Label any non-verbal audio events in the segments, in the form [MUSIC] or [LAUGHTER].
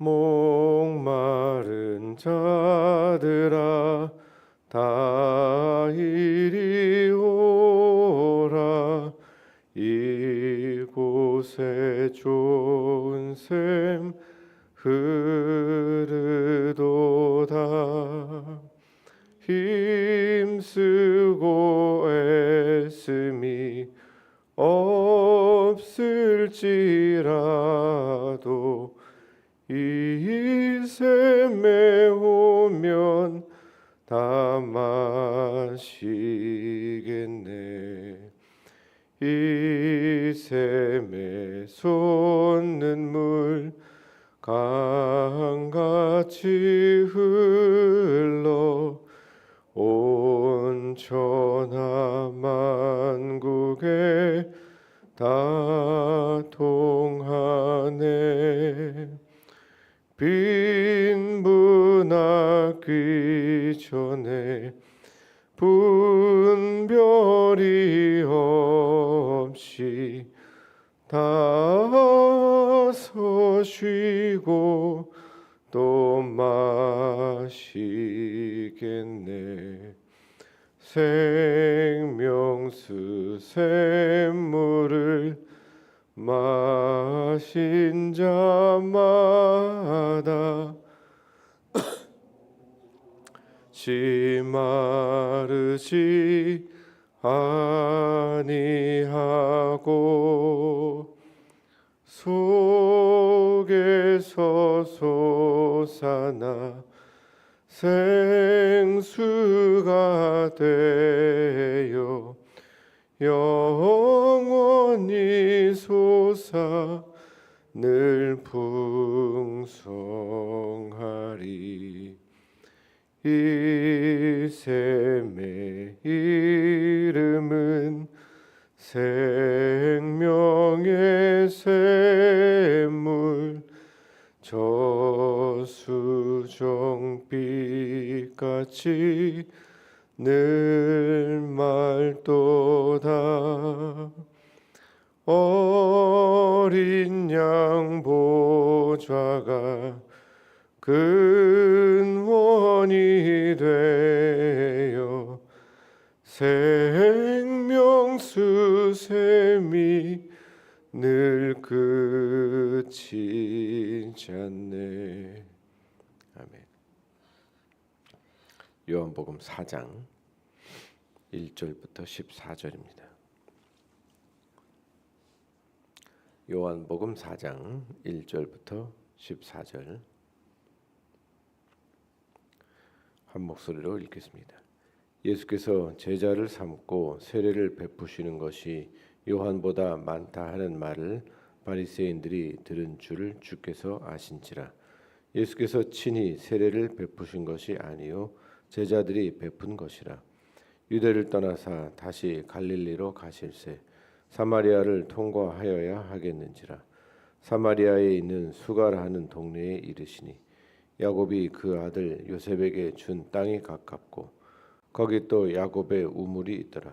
목마른 자들아 다 이리 오라. 이곳에 좋은 샘흐 이 샘에 솟는 물 강같이 흘러 온 천하 만국에 다 통하네. 빈분하기 전에 분별이 없이 다서 쉬고 또 마시겠네. 생명수 샘물을 마신 자마다 [COUGHS] 지 마르지 아니하고 속에서 솟아나 생수가 되어 영원히 솟아 늘 풍성하리 이 샘의 이름은 생명의 샘물 저수정빛같이 늘 맑도 늘 그치지 않네. 아멘. 요한복음 4장 1절부터 14절입니다. 요한복음 4장 1절부터 14절. 한 목소리로 읽겠습니다. 예수께서 제자를 삼고 세례를 베푸시는 것이 요한보다 많다 하는 말을 바리새인들이 들은 줄을 주께서 아신지라. 예수께서 친히 세례를 베푸신 것이 아니요 제자들이 베푼 것이라. 유대를 떠나사 다시 갈릴리로 가실새 사마리아를 통과하여야 하겠는지라. 사마리아에 있는 수가라 하는 동네에 이르시니 야곱이 그 아들 요셉에게 준 땅이 가깝고 거기 또 야곱의 우물이 있더라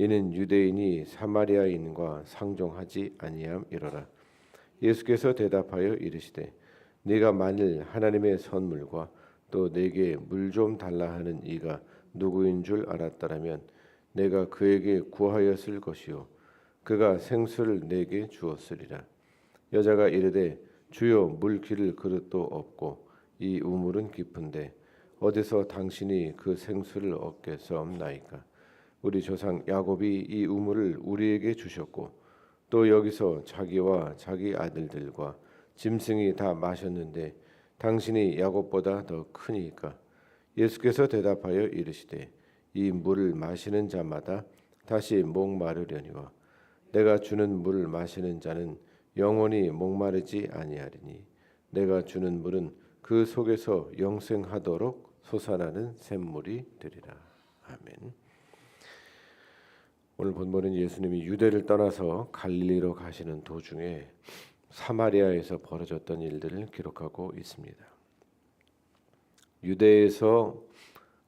이는 유대인이 사마리아인과 상종하지 아니함이로라. 예수께서 대답하여 이르시되 네가 만일 하나님의 선물과 또 내게 물 좀 달라 하는 이가 누구인 줄 알았더라면 내가 그에게 구하였을 것이요. 그가 생수를 내게 주었으리라. 여자가 이르되 주여 물 기를 그릇도 없고 이 우물은 깊은데 어디서 당신이 그 생수를 얻겠사옵나이까 우리 조상 야곱이 이 우물을 우리에게 주셨고 또 여기서 자기와 자기 아들들과 짐승이 다 마셨는데 당신이 야곱보다 더 크니까 예수께서 대답하여 이르시되 이 물을 마시는 자마다 다시 목마르려니와 내가 주는 물을 마시는 자는 영원히 목마르지 아니하리니 내가 주는 물은 그 속에서 영생하도록 솟아나는 샘물이 되리라. 아멘. 오늘 본문은 예수님이 유대를 떠나서 갈릴리로 가시는 도중에 사마리아에서 벌어졌던 일들을 기록하고 있습니다. 유대에서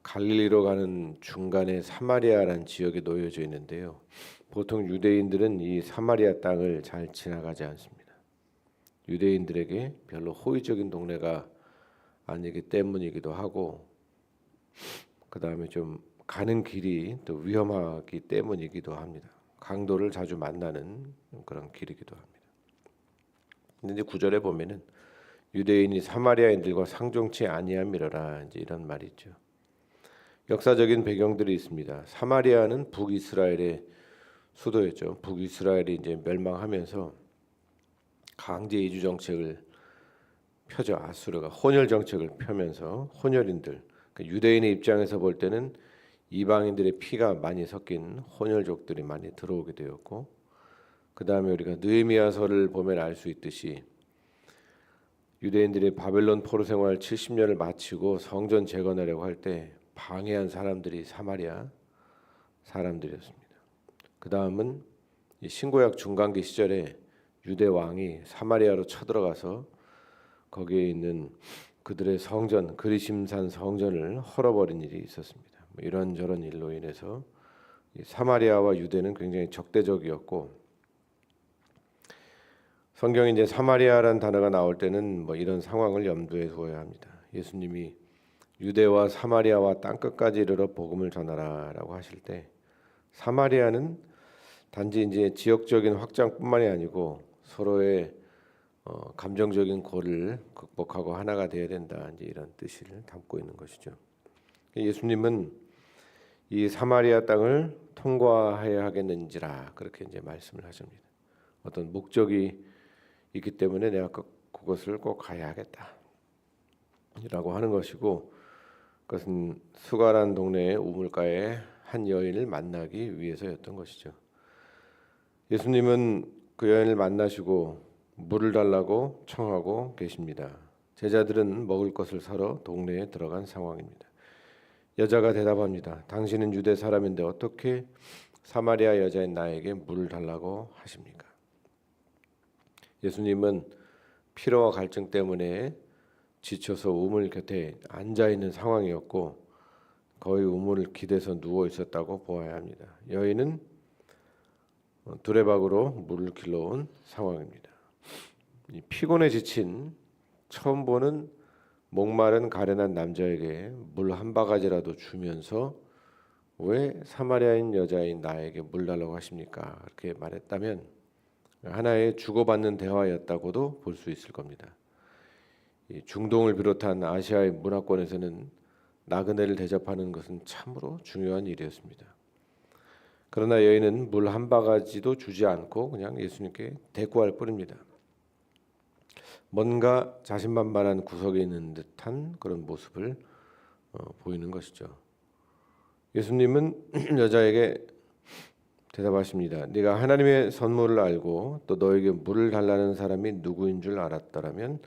갈릴리로 가는 중간에 사마리아라는 지역에 놓여져 있는데요. 보통 유대인들은 이 사마리아 땅을 잘 지나가지 않습니다. 유대인들에게 별로 호의적인 동네가 아니기 때문이기도 하고 그 다음에 좀 가는 길이 또 위험하기 때문이기도 합니다. 강도를 자주 만나는 그런 길이기도 합니다. 근데 구절에 보면은 유대인이 사마리아인들과 상종치 아니함이라라 이제 이런 말이 있죠. 역사적인 배경들이 있습니다. 사마리아는 북이스라엘의 수도였죠. 북이스라엘이 이제 멸망하면서 강제 이주 정책을 펴죠. 아수르가 혼혈 정책을 펴면서 혼혈인들 그러니까 유대인의 입장에서 볼 때는 이방인들의 피가 많이 섞인 혼혈족들이 많이 들어오게 되었고 그 다음에 우리가 느헤미야서를 보면 알 수 있듯이 유대인들이 바벨론 포로 생활 70년을 마치고 성전 재건하려고 할 때 방해한 사람들이 사마리아 사람들이었습니다. 그 다음은 신구약 중간기 시절에 유대 왕이 사마리아로 쳐들어가서 거기에 있는 그들의 성전 그리심산 성전을 헐어버린 일이 있었습니다. 뭐 이런저런 일로 인해서 사마리아와 유대는 굉장히 적대적이었고 성경에 이제 사마리아라는 단어가 나올 때는 뭐 이런 상황을 염두에 두어야 합니다. 예수님이 유대와 사마리아와 땅 끝까지 이르러 복음을 전하라라고 하실 때 사마리아는 단지 이제 지역적인 확장뿐만이 아니고 서로의 어, 감정적인 고를 극복하고 하나가 되어야 된다 이제 이런 뜻을 담고 있는 것이죠. 예수님은 이 사마리아 땅을 통과해야 하겠는지라 그렇게 이제 말씀을 하십니다. 어떤 목적이 있기 때문에 내가 그, 그것을 꼭 가야 하겠다라고 하는 것이고 그것은 수가란 동네의 우물가에 한 여인을 만나기 위해서였던 것이죠. 예수님은 그 여인을 만나시고 물을 달라고 청하고 계십니다. 제자들은 먹을 것을 사러 동네에 들어간 상황입니다. 여자가 대답합니다. 당신은 유대 사람인데 어떻게 사마리아 여자인 나에게 물을 달라고 하십니까? 예수님은 피로와 갈증 때문에 지쳐서 우물 곁에 앉아 있는 상황이었고 거의 우물을 기대서 누워 있었다고 보아야 합니다. 여인은 두레박으로 물을 길러온 상황입니다. 피곤에 지친 처음 보는 목마른 가련한 남자에게 물 한 바가지라도 주면서 왜 사마리아인 여자인 나에게 물 달라고 하십니까? 그렇게 말했다면 하나의 주고받는 대화였다고도 볼 수 있을 겁니다. 중동을 비롯한 아시아의 문화권에서는 나그네를 대접하는 것은 참으로 중요한 일이었습니다. 그러나 여인은 물 한 바가지도 주지 않고 그냥 예수님께 대꾸할 뿐입니다. 뭔가 자신만만한 구석에 있는 듯한 그런 모습을 어, 보이는 것이죠. 예수님은 [CLEARS THROAT] 여자에게 대답하십니다. 네가 하나님의 선물을 알고 또 너에게 물을 달라는 사람이 누구인 줄 알았더라면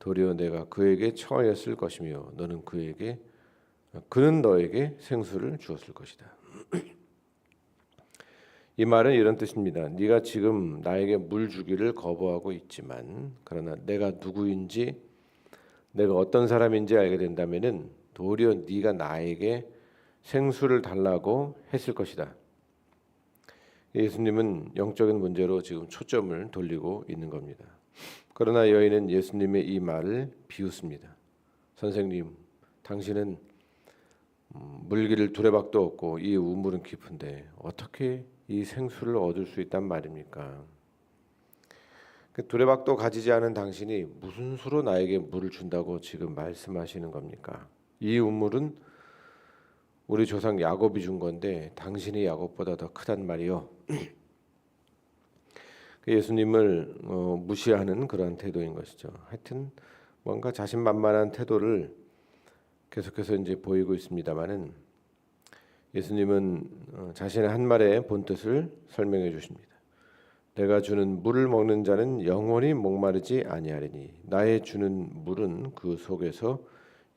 도리어 내가 그에게 처하였을 것이며 너는 그에게 그는 너에게 생수를 주었을 것이다. [CLEARS THROAT] 이 말은 이런 뜻입니다. 네가 지금 나에게 물 주기를 거부하고 있지만 그러나 내가 누구인지 내가 어떤 사람인지 알게 된다면은 도리어 네가 나에게 생수를 달라고 했을 것이다. 예수님은 영적인 문제로 지금 초점을 돌리고 있는 겁니다. 그러나 여인은 예수님의 이 말을 비웃습니다. 선생님, 당신은 음, 물기를 두레박도 없고 이 우물은 깊은데 어떻게 이 생수를 얻을 수 있단 말입니까? 그 두레박도 가지지 않은 당신이 무슨 수로 나에게 물을 준다고 지금 말씀하시는 겁니까? 이 우물은 우리 조상 야곱이 준 건데 당신이 야곱보다 더 크단 말이요. [CLEARS THROAT] 그 예수님을 어, 무시하는 그러한 태도인 것이죠. 하여튼 뭔가 자신만만한 태도를 계속해서 이제 보이고 있습니다만은 예수님은 어, 자신의 한 말의 본뜻을 설명해 주십니다. 내가 주는 물을 먹는 자는 영원히 목마르지 아니하리니 나의 주는 물은 그 속에서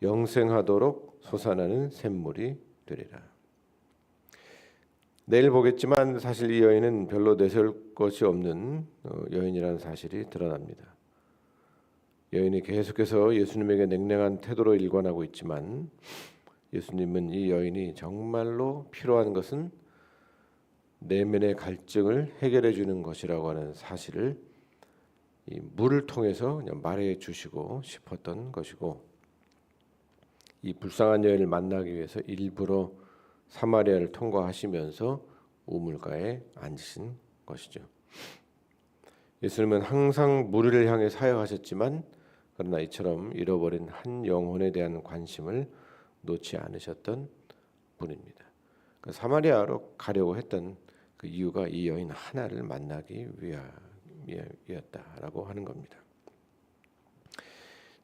영생하도록 솟아나는 샘물이 되리라. 내일 보겠지만 사실 이 여인은 별로 내세울 것이 없는 어, 여인이라는 사실이 드러납니다. 여인이 계속해서 예수님에게 냉랭한 태도로 일관하고 있지만 예수님은 이 여인이 정말로 필요한 것은 내면의 갈증을 해결해 주는 것이라고 하는 사실을 이 물을 통해서 그냥 말해 주시고 싶었던 것이고 이 불쌍한 여인을 만나기 위해서 일부러 사마리아를 통과하시면서 우물가에 앉으신 것이죠. 예수님은 항상 무리를 향해 사역하셨지만 그러나 이처럼 잃어버린 한 영혼에 대한 관심을 놓지 않으셨던 분입니다. 그 사마리아로 가려고 했던 그 이유가 이 여인 하나를 만나기 위하였다라고 하는 겁니다.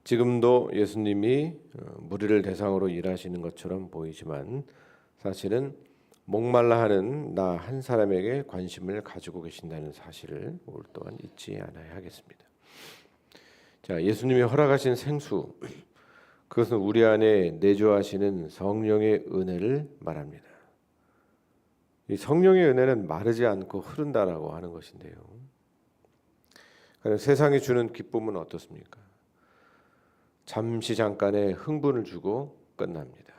지금도 예수님이 어, 무리를 대상으로 일하시는 것처럼 보이지만 사실은 목말라 하는 나 한 사람에게 관심을 가지고 계신다는 사실을 오늘 또한 잊지 않아야 하겠습니다. 자, 예수님이 허락하신 생수 그것은 우리 안에 내주하시는 성령의 은혜를 말합니다. 이 성령의 은혜는 마르지 않고 흐른다라고 하는 것인데요. 세상이 주는 기쁨은 어떻습니까? 잠시 잠깐의 흥분을 주고 끝납니다.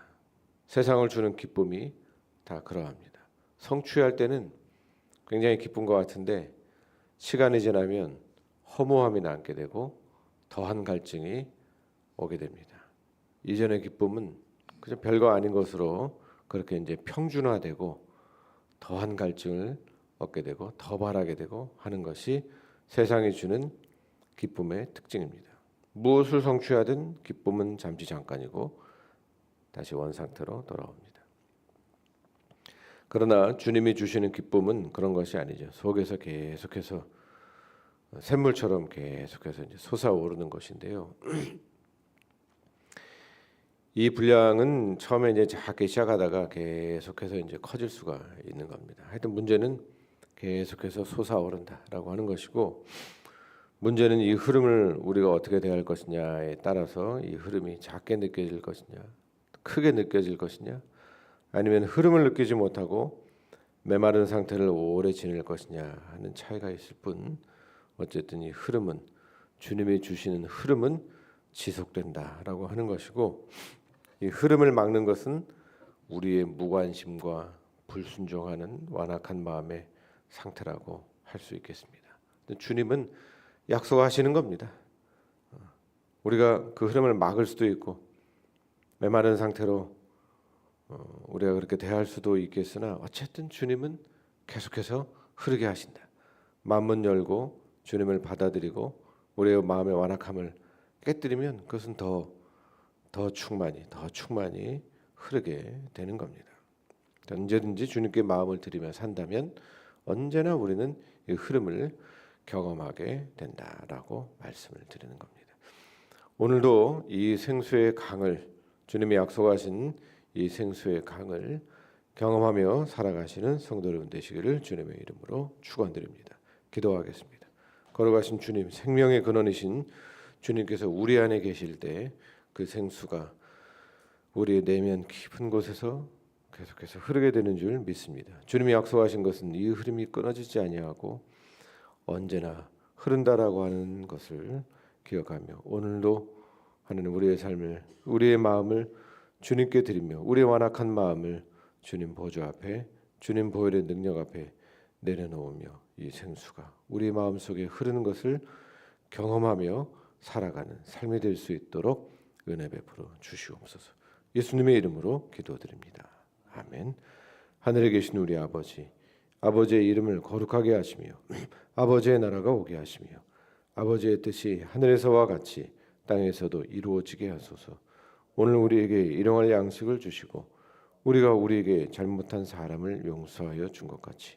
세상을 주는 기쁨이 다 그러합니다. 성취할 때는 굉장히 기쁜 것 같은데 시간이 지나면 허무함이 남게 되고 더한 갈증이 오게 됩니다. 이전의 기쁨은 그냥 별거 아닌 것으로 그렇게 이제 평준화되고 더한 갈증을 얻게 되고 더 바라게 되고 하는 것이 세상이 주는 기쁨의 특징입니다. 무엇을 성취하든 기쁨은 잠시 잠깐이고 다시 원상태로 돌아옵니다. 그러나 주님이 주시는 기쁨은 그런 것이 아니죠. 속에서 계속해서 샘물처럼 계속해서 이제 솟아오르는 것인데요. [CLEARS THROAT] 이 분량은 처음에 이제 작게 시작하다가 계속해서 이제 커질 수가 있는 겁니다. 하여튼 문제는 계속해서 솟아오른다라고 하는 것이고 문제는 이 흐름을 우리가 어떻게 대할 것이냐에 따라서 이 흐름이 작게 느껴질 것이냐, 크게 느껴질 것이냐, 아니면 흐름을 느끼지 못하고 메마른 상태를 오래 지낼 것이냐 하는 차이가 있을 뿐 어쨌든 이 흐름은 주님이 주시는 흐름은 지속된다라고 하는 것이고 이 흐름을 막는 것은 우리의 무관심과 불순종하는 완악한 마음의 상태라고 할 수 있겠습니다. 주님은 약속하시는 겁니다. 우리가 그 흐름을 막을 수도 있고 메마른 상태로 어, 우리가 그렇게 대할 수도 있겠으나 어쨌든 주님은 계속해서 흐르게 하신다. 마음문 열고 주님을 받아들이고 우리의 마음의 완악함을 깨뜨리면 그것은 더 더 충만히 더 충만히 흐르게 되는 겁니다. 언제든지 주님께 마음을 들이며 산다면 언제나 우리는 이 흐름을 경험하게 된다라고 말씀을 드리는 겁니다. 오늘도 이 생수의 강을 주님이 약속하신 이 생수의 강을 경험하며 살아가시는 성도 여러분 되시기를 주님의 이름으로 축원드립니다. 기도하겠습니다. 걸어가신 주님, 생명의 근원이신 주님께서 우리 안에 계실 때 그 생수가 우리의 내면 깊은 곳에서 계속해서 흐르게 되는 줄 믿습니다. 주님이 약속하신 것은 이 흐름이 끊어지지 아니하고 언제나 흐른다라고 하는 것을 기억하며 오늘도 하나님 우리의 삶을 우리의 마음을 주님께 드리며 우리의 완악한 마음을 주님 보좌 앞에 주님 보혈의 능력 앞에 내려놓으며 이 생수가 우리 마음 속에 흐르는 것을 경험하며 살아가는 삶이 될 수 있도록 은혜 베풀어 주시옵소서. 예수님의 이름으로 기도드립니다. 아멘. 하늘에 계신 우리 아버지, 아버지의 이름을 거룩하게 하시며 [CLEARS THROAT] 아버지의 나라가 오게 하시며 아버지의 뜻이 하늘에서와 같이 땅에서도 이루어지게 하소서. 오늘 우리에게 일용할 양식을 주시고 우리가 우리에게 잘못한 사람을 용서하여 준 것 같이